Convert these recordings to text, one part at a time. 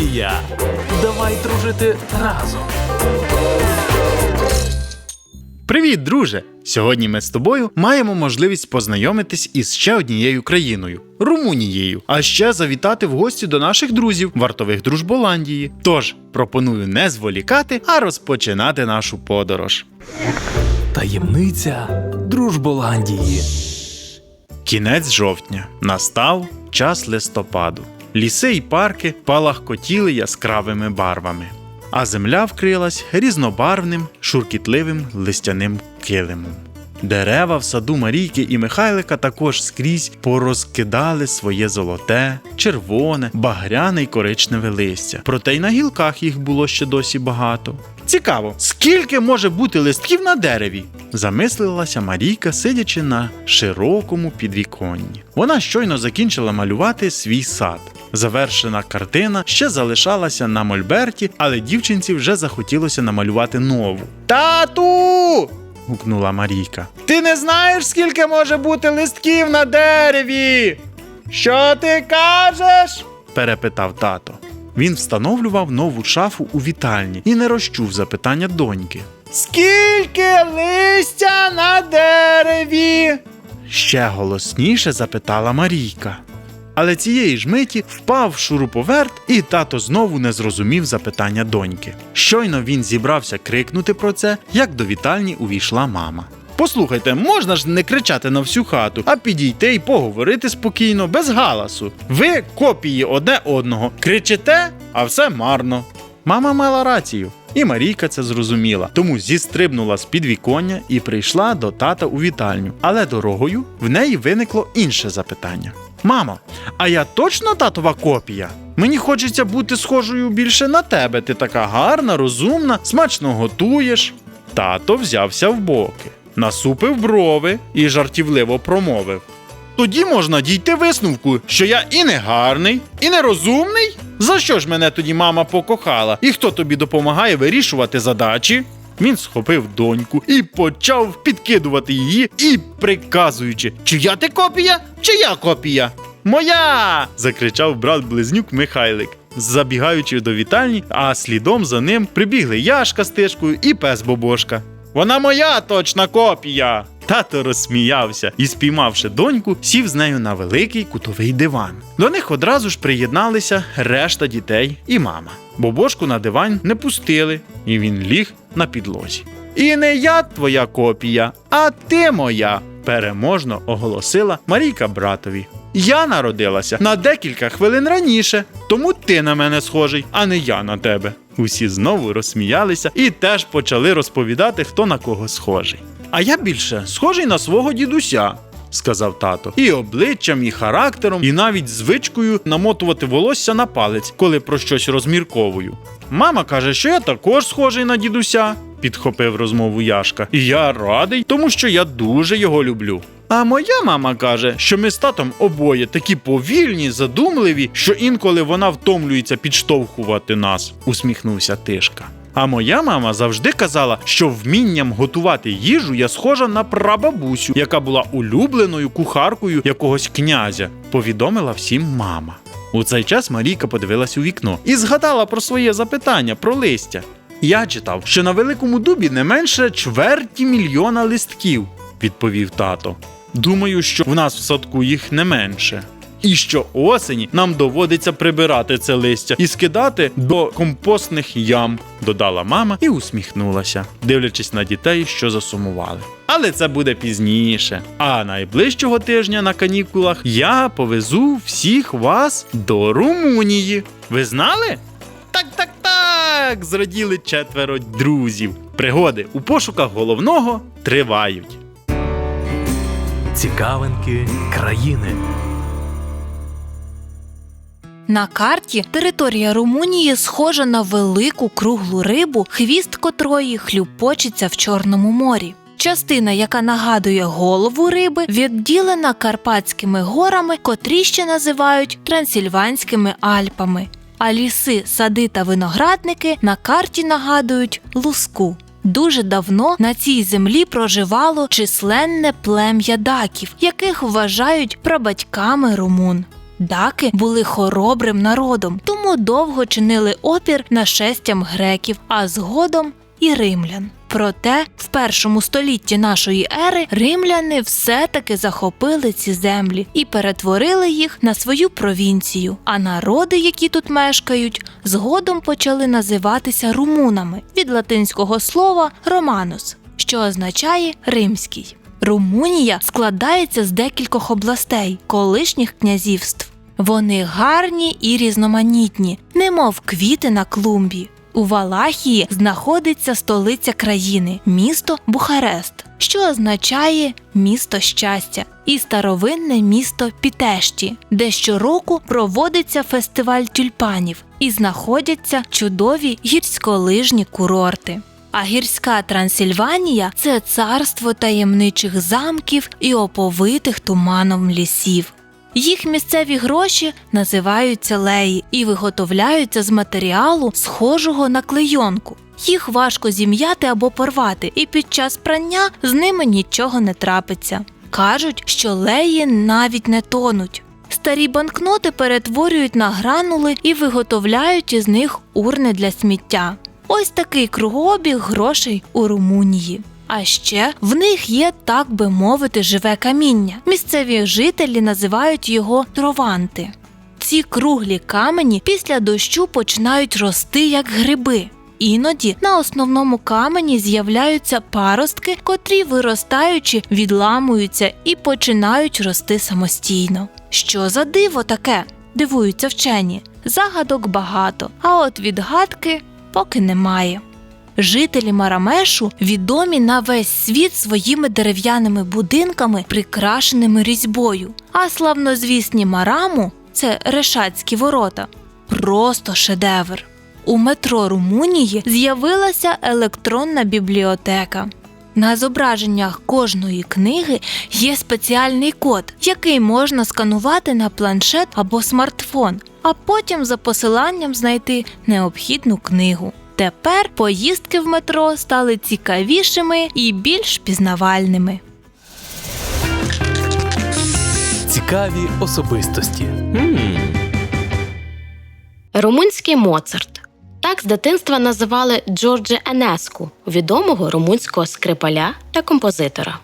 Румунія. Давай дружити разом. Привіт, друже! Сьогодні ми з тобою маємо можливість познайомитись із ще однією країною Румунією, а ще завітати в гості до наших друзів, вартових дружболандії. Тож пропоную не зволікати, а розпочинати нашу подорож. Таємниця Дружболандії. Кінець жовтня настав час листопаду. Ліси й парки палахкотіли яскравими барвами, а земля вкрилась різнобарвним, шуркітливим листяним килимом. Дерева в саду Марійки і Михайлика також скрізь порозкидали своє золоте, червоне, багряне й коричневе листя. Проте й на гілках їх було ще досі багато. Цікаво, скільки може бути листків на дереві? Замислилася Марійка, сидячи на широкому підвіконні. Вона щойно закінчила малювати свій сад. Завершена картина ще залишалася на мольберті, але дівчинці вже захотілося намалювати нову. Тату! гукнула Марійка. Ти не знаєш, скільки може бути листків на дереві? Що ти кажеш? перепитав тато. Він встановлював нову шафу у вітальні і не розчув запитання доньки. Скільки листя на дереві? ще голосніше запитала Марійка. Але цієї ж миті впав шуруповерт, і тато знову не зрозумів запитання доньки. Щойно він зібрався крикнути про це, як до вітальні увійшла мама. Послухайте, можна ж не кричати на всю хату, а підійти і поговорити спокійно, без галасу. Ви копії одне одного. Кричите, а все марно. Мама мала рацію. І Марійка це зрозуміла, тому зістрибнула з підвіконня і прийшла до тата у вітальню. Але дорогою в неї виникло інше запитання: Мамо, а я точно татова копія? Мені хочеться бути схожою більше на тебе. Ти така гарна, розумна, смачно готуєш. Тато взявся в боки, насупив брови і жартівливо промовив. Тоді можна дійти висновку, що я і не гарний, і не розумний. За що ж мене тоді мама покохала? І хто тобі допомагає вирішувати задачі? Він схопив доньку і почав підкидувати її і приказуючи: Чия ти копія? Чия копія? Моя. закричав брат близнюк Михайлик. Забігаючи до вітальні, а слідом за ним прибігли Яшка з тишкою і пес Бобошка. Вона моя точна копія. Тато розсміявся і, спіймавши доньку, сів з нею на великий кутовий диван. До них одразу ж приєдналися решта дітей і мама. Бобошку на диван не пустили, і він ліг на підлозі. І не я твоя копія, а ти моя, переможно оголосила Марійка братові. Я народилася на декілька хвилин раніше, тому ти на мене схожий, а не я на тебе. Усі знову розсміялися і теж почали розповідати, хто на кого схожий. А я більше схожий на свого дідуся, сказав тато. І обличчям, і характером, і навіть звичкою намотувати волосся на палець, коли про щось розмірковую. Мама каже, що я також схожий на дідуся, підхопив розмову Яшка. І я радий, тому що я дуже його люблю. А моя мама каже, що ми з татом обоє такі повільні, задумливі, що інколи вона втомлюється підштовхувати нас, усміхнувся Тишка. А моя мама завжди казала, що вмінням готувати їжу я схожа на прабабусю, яка була улюбленою кухаркою якогось князя, повідомила всім мама. У цей час Марійка подивилась у вікно і згадала про своє запитання про листя. Я читав, що на великому дубі не менше чверті мільйона листків, відповів тато. Думаю, що в нас в садку їх не менше. І що осені нам доводиться прибирати це листя і скидати до компостних ям, додала мама і усміхнулася, дивлячись на дітей, що засумували. Але це буде пізніше. А найближчого тижня на канікулах я повезу всіх вас до Румунії. Ви знали? Так, так, так. зраділи четверо друзів. Пригоди у пошуках головного тривають. Цікавинки країни. На карті територія Румунії схожа на велику круглу рибу, хвіст котрої хлюпочеться в Чорному морі. Частина, яка нагадує голову риби, відділена Карпатськими горами, котрі ще називають Трансильванськими Альпами. А ліси, сади та виноградники на карті нагадують луску. Дуже давно на цій землі проживало численне плем'я даків, яких вважають прабатьками румун. Даки були хоробрим народом, тому довго чинили опір нашестям греків, а згодом і римлян. Проте в першому столітті нашої ери римляни все-таки захопили ці землі і перетворили їх на свою провінцію. А народи, які тут мешкають, згодом почали називатися румунами від латинського слова романус, що означає римський. Румунія складається з декількох областей, колишніх князівств. Вони гарні і різноманітні, немов квіти на клумбі. У Валахії знаходиться столиця країни, місто Бухарест, що означає місто щастя, і старовинне місто Пітешті, де щороку проводиться фестиваль тюльпанів і знаходяться чудові гірськолижні курорти. А гірська Трансильванія це царство таємничих замків і оповитих туманом лісів. Їх місцеві гроші називаються леї і виготовляються з матеріалу, схожого на клейонку. Їх важко зім'яти або порвати, і під час прання з ними нічого не трапиться. Кажуть, що леї навіть не тонуть. Старі банкноти перетворюють на гранули і виготовляють із них урни для сміття. Ось такий кругообіг грошей у Румунії. А ще в них є, так би мовити, живе каміння. Місцеві жителі називають його трованти. Ці круглі камені після дощу починають рости як гриби. Іноді на основному камені з'являються паростки, котрі, виростаючи, відламуються і починають рости самостійно. Що за диво таке? Дивуються вчені. Загадок багато, а от відгадки поки немає. Жителі Марамешу відомі на весь світ своїми дерев'яними будинками, прикрашеними різьбою. А славнозвісні Мараму це решатські ворота. Просто шедевр. У метро Румунії з'явилася електронна бібліотека. На зображеннях кожної книги є спеціальний код, який можна сканувати на планшет або смартфон, а потім за посиланням знайти необхідну книгу. Тепер поїздки в метро стали цікавішими і більш пізнавальними. Цікаві особистості. Румунський Моцарт. Так з дитинства називали Джорджа Енеску, відомого румунського скрипаля та композитора.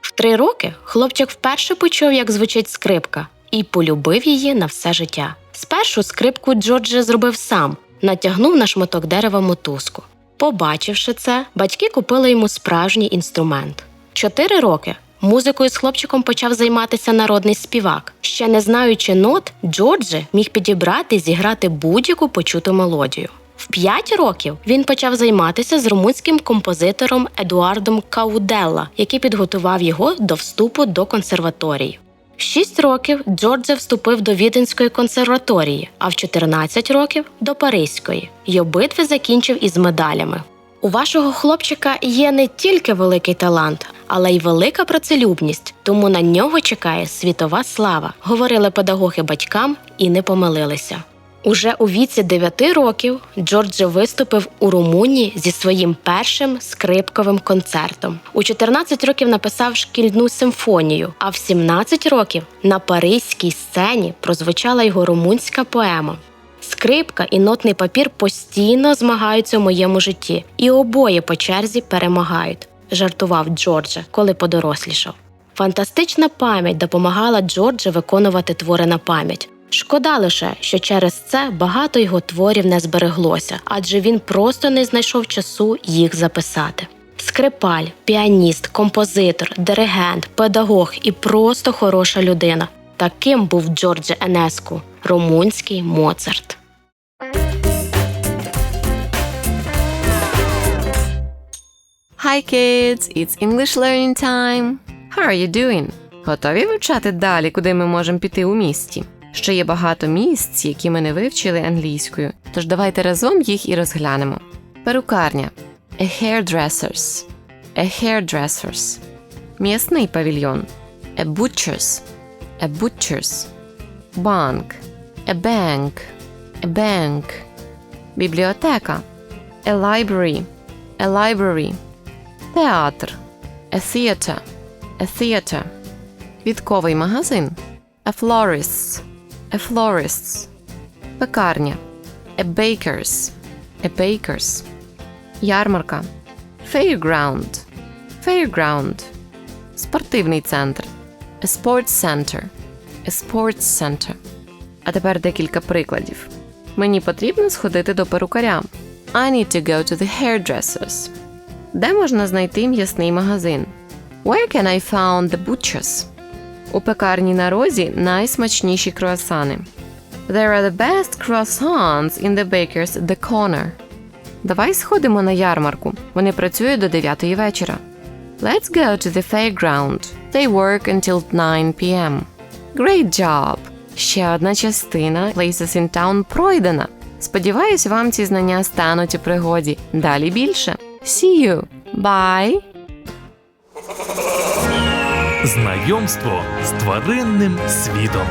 В три роки хлопчик вперше почув, як звучить скрипка, і полюбив її на все життя. Спершу скрипку Джорджа зробив сам, натягнув на шматок дерева мотузку. Побачивши це, батьки купили йому справжній інструмент. Чотири роки музикою з хлопчиком почав займатися народний співак. Ще не знаючи нот, Джорджі міг підібрати і зіграти будь-яку почуту мелодію. В п'ять років він почав займатися з румунським композитором Едуардом Кауделла, який підготував його до вступу до консерваторії. 6 років Джордже вступив до Віденської консерваторії, а в 14 років до Паризької, й обидві закінчив із медалями. У вашого хлопчика є не тільки великий талант, але й велика працелюбність, тому на нього чекає світова слава, говорили педагоги батькам і не помилилися. Уже у віці 9 років Джордже виступив у Румунії зі своїм першим скрипковим концертом. У 14 років написав шкільну симфонію, а в 17 років на паризькій сцені прозвучала його румунська поема. Скрипка і нотний папір постійно змагаються у моєму житті, і обоє по черзі перемагають, жартував Джордже, коли подорослішав. Фантастична пам'ять допомагала Джордже виконувати твори на пам'ять. Шкода лише, що через це багато його творів не збереглося, адже він просто не знайшов часу їх записати. Скрипаль, піаніст, композитор, диригент, педагог і просто хороша людина. Таким був Джордже Енеску, румунський Моцарт. Hi kids, it's English learning time. How are you doing? Готові вивчати далі, куди ми можемо піти у місті? Ще є багато місць, які ми не вивчили англійською, тож давайте разом їх і розглянемо. Перукарня. A hairdressers. A hairdressers. М'ясний павільйон. A butchers. A butchers. Банк. A bank. A bank. Бібліотека. A library. A library. Театр. A theater. A theater. Квітковий магазин. A florist's a florist's. Пекарня a baker's. A baker's. Ярмарка fairground. Fairground. Спортивний центр a sports center. A sports center. А тепер декілька прикладів. Мені потрібно сходити до перукаря. I need to go to the hairdressers. Де можна знайти м'ясний магазин? Where can I find the butchers? У пекарні на розі найсмачніші круасани. There are the best croissants in the baker's the corner. Давай сходимо на ярмарку. Вони працюють до 9 вечора. Let's go to the fairground. They work until 9 p.m. Great job! Ще одна частина Places in Town пройдена. Сподіваюсь, вам ці знання стануть у пригоді. Далі більше. See you! Bye! Знайомство з тваринним світом.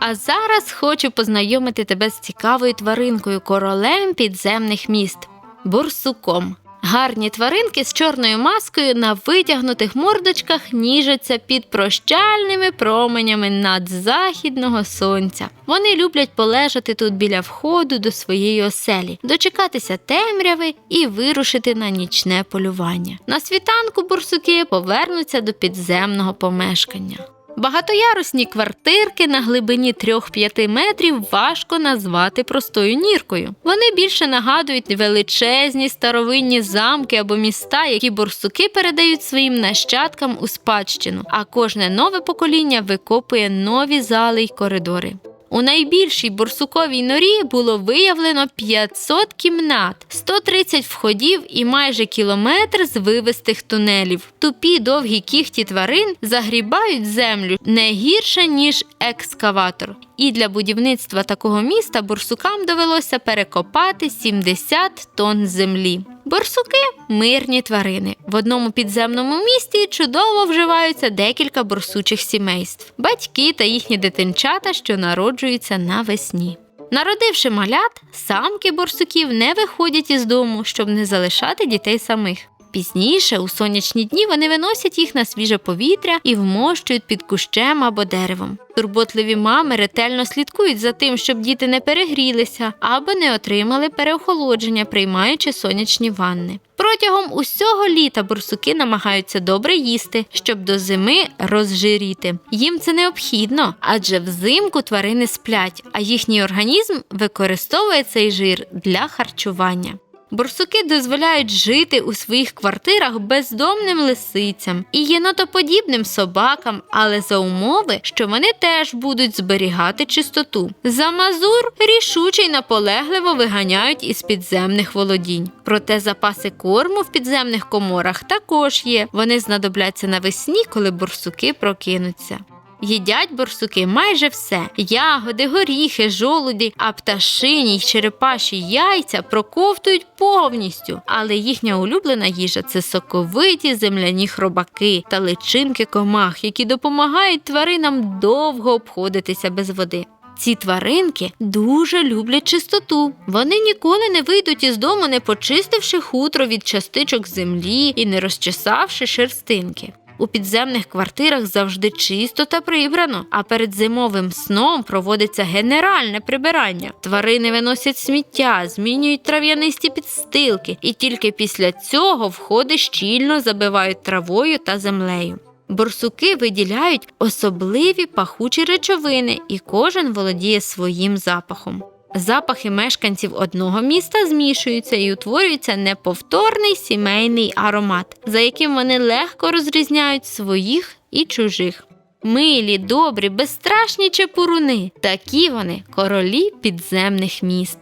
А зараз хочу познайомити тебе з цікавою тваринкою королем підземних міст бурсуком. Гарні тваринки з чорною маскою на витягнутих мордочках ніжаться під прощальними променями надзахідного сонця. Вони люблять полежати тут біля входу до своєї оселі, дочекатися темряви і вирушити на нічне полювання. На світанку бурсуки повернуться до підземного помешкання. Багатоярусні квартирки на глибині 3-5 метрів важко назвати простою ніркою. Вони більше нагадують величезні старовинні замки або міста, які борсуки передають своїм нащадкам у спадщину, а кожне нове покоління викопує нові зали й коридори. У найбільшій борсуковій норі було виявлено 500 кімнат, 130 входів і майже кілометр з вивистих тунелів. Тупі довгі кіхті тварин загрібають землю не гірше, ніж екскаватор. І для будівництва такого міста борсукам довелося перекопати 70 тонн землі. Борсуки мирні тварини. В одному підземному місті чудово вживаються декілька борсучих сімейств, батьки та їхні дитинчата, що народжуються навесні. Народивши малят, самки борсуків не виходять із дому, щоб не залишати дітей самих. Пізніше, у сонячні дні, вони виносять їх на свіже повітря і вмощують під кущем або деревом. Турботливі мами ретельно слідкують за тим, щоб діти не перегрілися або не отримали переохолодження, приймаючи сонячні ванни. Протягом усього літа бурсуки намагаються добре їсти, щоб до зими розжиріти. Їм це необхідно, адже взимку тварини сплять, а їхній організм використовує цей жир для харчування. Борсуки дозволяють жити у своїх квартирах бездомним лисицям і єнотоподібним собакам, але за умови, що вони теж будуть зберігати чистоту. За мазур рішуче й наполегливо виганяють із підземних володінь. Проте запаси корму в підземних коморах також є. Вони знадобляться навесні, коли борсуки прокинуться. Їдять борсуки майже все: ягоди, горіхи, жолуді, а пташині й черепаші яйця проковтують повністю. Але їхня улюблена їжа це соковиті земляні хробаки та личинки комах, які допомагають тваринам довго обходитися без води. Ці тваринки дуже люблять чистоту. Вони ніколи не вийдуть із дому, не почистивши хутро від частичок землі і не розчесавши шерстинки. У підземних квартирах завжди чисто та прибрано, а перед зимовим сном проводиться генеральне прибирання. Тварини виносять сміття, змінюють трав'янисті підстилки, і тільки після цього входи щільно забивають травою та землею. Борсуки виділяють особливі пахучі речовини, і кожен володіє своїм запахом. Запахи мешканців одного міста змішуються і утворюється неповторний сімейний аромат, за яким вони легко розрізняють своїх і чужих. Милі, добрі, безстрашні чепуруни такі вони королі підземних міст.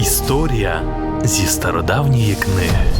Історія зі стародавньої книги.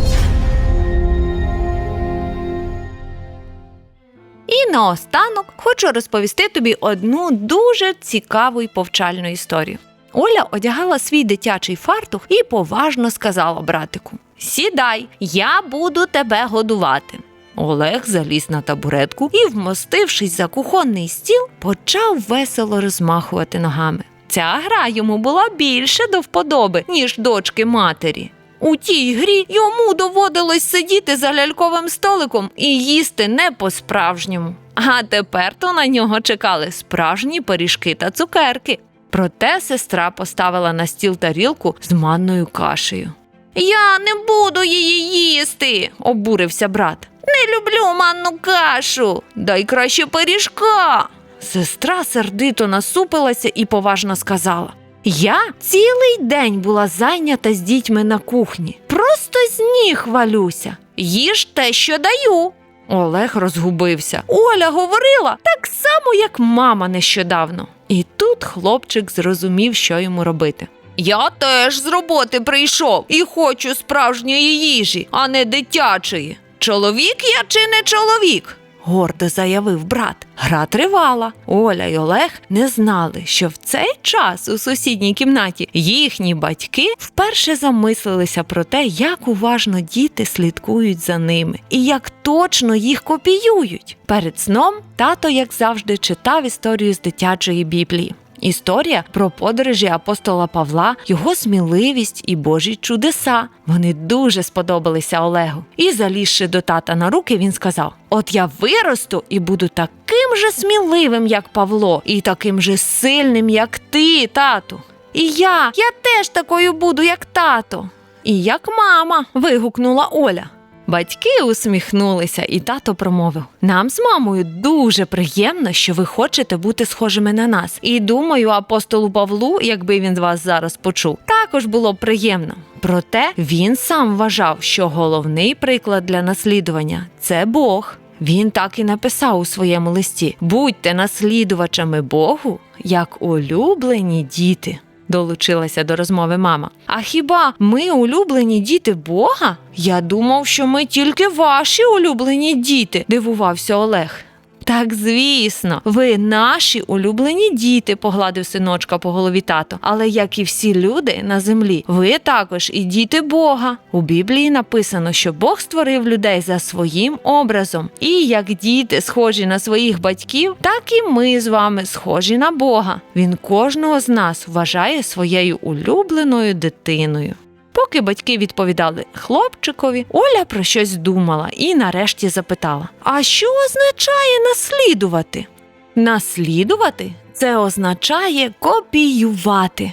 Наостанок хочу розповісти тобі одну дуже цікаву і повчальну історію. Оля одягала свій дитячий фартух і поважно сказала братику: Сідай, я буду тебе годувати. Олег заліз на табуретку і, вмостившись за кухонний стіл, почав весело розмахувати ногами. Ця гра йому була більше до вподоби, ніж дочки матері. У тій грі йому доводилось сидіти за ляльковим столиком і їсти не по-справжньому. А тепер то на нього чекали справжні пиріжки та цукерки. Проте сестра поставила на стіл тарілку з манною кашею. Я не буду її їсти, обурився брат. Не люблю манну кашу. Дай краще пиріжка. Сестра сердито насупилася і поважно сказала: Я цілий день була зайнята з дітьми на кухні. Просто з ніг валюся. Їж те, що даю. Олег розгубився. Оля говорила так само, як мама нещодавно. І тут хлопчик зрозумів, що йому робити. Я теж з роботи прийшов і хочу справжньої їжі, а не дитячої. Чоловік я чи не чоловік? Гордо заявив брат. Гра тривала. Оля й Олег не знали, що в цей час у сусідній кімнаті їхні батьки вперше замислилися про те, як уважно діти слідкують за ними і як точно їх копіюють. Перед сном тато, як завжди, читав історію з дитячої біблії. Історія про подорожі апостола Павла, його сміливість і Божі чудеса. Вони дуже сподобалися Олегу. І залізши до тата на руки, він сказав: От я виросту і буду таким же сміливим, як Павло, і таким же сильним, як ти, тату. І я, я теж такою буду, як тато. І як мама. вигукнула Оля. Батьки усміхнулися, і тато промовив: Нам з мамою дуже приємно, що ви хочете бути схожими на нас. І думаю, апостолу Павлу, якби він вас зараз почув, також було б приємно. Проте він сам вважав, що головний приклад для наслідування це Бог. Він так і написав у своєму листі: будьте наслідувачами Богу, як улюблені діти. Долучилася до розмови мама. А хіба ми улюблені діти Бога? Я думав, що ми тільки ваші улюблені діти, дивувався Олег. Так, звісно, ви наші улюблені діти, погладив синочка по голові тато. Але як і всі люди на землі, ви також і діти Бога. У Біблії написано, що Бог створив людей за своїм образом. І як діти схожі на своїх батьків, так і ми з вами схожі на Бога. Він кожного з нас вважає своєю улюбленою дитиною. Поки батьки відповідали хлопчикові, Оля про щось думала і нарешті запитала: А що означає наслідувати? Наслідувати це означає копіювати.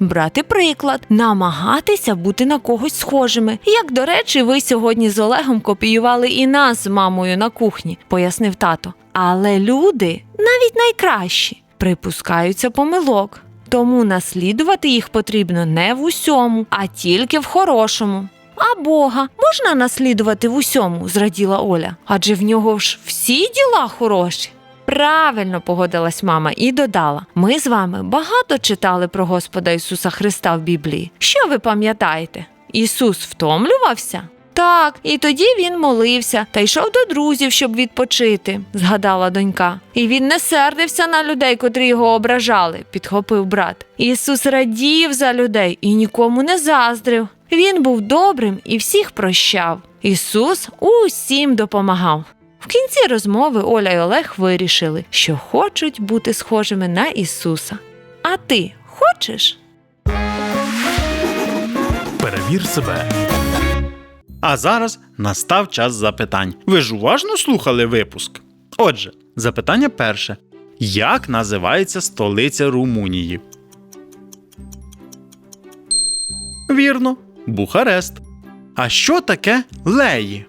Брати приклад, намагатися бути на когось схожими. Як, до речі, ви сьогодні з Олегом копіювали і нас з мамою на кухні, пояснив тато. Але люди, навіть найкращі, припускаються помилок. Тому наслідувати їх потрібно не в усьому, а тільки в хорошому. А Бога можна наслідувати в усьому, зраділа Оля, адже в нього ж всі діла хороші. Правильно погодилась мама і додала: ми з вами багато читали про Господа Ісуса Христа в Біблії. Що ви пам'ятаєте? Ісус втомлювався? Так, і тоді він молився та йшов до друзів, щоб відпочити, згадала донька. І він не сердився на людей, котрі його ображали, підхопив брат. Ісус радів за людей і нікому не заздрив. Він був добрим і всіх прощав. Ісус усім допомагав. В кінці розмови Оля й Олег вирішили, що хочуть бути схожими на Ісуса. А ти хочеш? Перевір себе. А зараз настав час запитань. Ви ж уважно слухали випуск? Отже, запитання перше: Як називається столиця Румунії? Вірно, Бухарест. А що таке леї?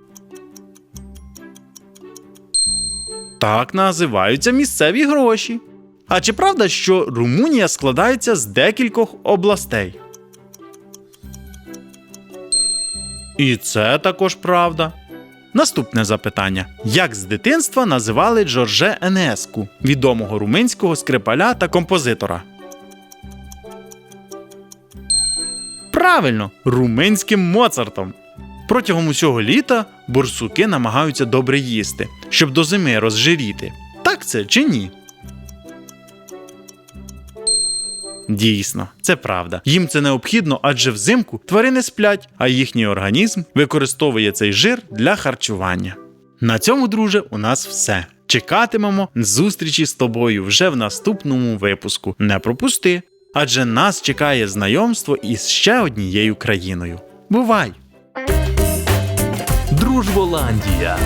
Так називаються місцеві гроші. А чи правда, що Румунія складається з декількох областей? І це також правда. Наступне запитання: як з дитинства називали Джорже Енеску, відомого румунського скрипаля та композитора? Правильно, румунським Моцартом. Протягом усього літа борсуки намагаються добре їсти, щоб до зими розжиріти. Так це чи ні? Дійсно, це правда. Їм це необхідно, адже взимку тварини сплять, а їхній організм використовує цей жир для харчування. На цьому, друже, у нас все. Чекатимемо зустрічі з тобою вже в наступному випуску. Не пропусти, адже нас чекає знайомство із ще однією країною. Бувай! Дружболандія.